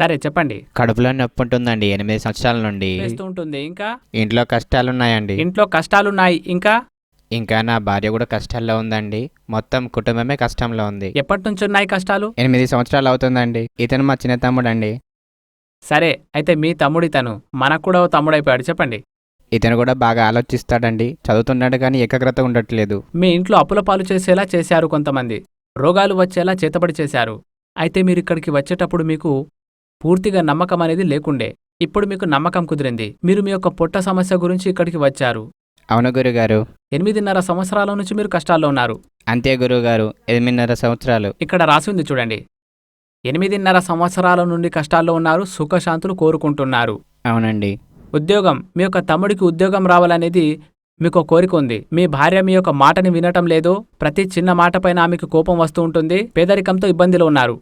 సరే చెప్పండి. కడుపులో నొప్పి ఉంటుందండి. ఎనిమిది సంవత్సరాల నుండి ఉంటుంది ఇంకా? ఇంట్లో కష్టాలున్నాయండి. ఇంట్లో కష్టాలున్నాయి. ఇంకా? ఇంకా నా భార్య కూడా కష్టాల్లో ఉందండి. మొత్తం కుటుంబమే కష్టంలో ఉంది. ఎప్పటి నుంచి ఉన్నాయి కష్టాలు? ఎనిమిది సంవత్సరాలు అవుతుందండి. ఇతను మా చిన్న తమ్ముడండి. సరే అయితే మీ తమ్ముడితను మనకు కూడా ఓ తమ్ముడైపోయాడు చెప్పండి. ఇతను కూడా బాగా ఆలోచిస్తాడండి. చదువుతున్నాడు కానీ ఏకాగ్రత ఉండట్లేదు. మీ ఇంట్లో అప్పుల పాలు చేసేలా చేశారు కొంతమంది. రోగాలు వచ్చేలా చేతబడి చేశారు. అయితే మీరు ఇక్కడికి వచ్చేటప్పుడు మీకు పూర్తిగా నమ్మకం అనేది లేకుండే. ఇప్పుడు మీకు నమ్మకం కుదిరింది. మీరు మీ యొక్క పొట్ట సమస్య గురించి ఇక్కడికి వచ్చారు. అవును గురుగారు. ఎనిమిదిన్నర సంవత్సరాల నుంచి మీరు కష్టాల్లో ఉన్నారు. అంతే గురుగారు. ఎనిమిదిన్నర సంవత్సరాలు. ఇక్కడ రాసి ఉంది చూడండి. ఎనిమిదిన్నర సంవత్సరాల నుండి కష్టాల్లో ఉన్నారు సుఖశాంతులు కోరుకుంటున్నారు. అవునండి. ఉద్యోగం. మీ యొక్క తమ్ముడికి ఉద్యోగం రావాలనేది మీకు కోరిక ఉంది. మీ భార్య మీ యొక్క మాటని వినటం లేదు ప్రతి చిన్న మాట పైన ఆమెకు కోపం వస్తూ ఉంటుంది పేదరికంతో ఇబ్బందిలో ఉన్నారు.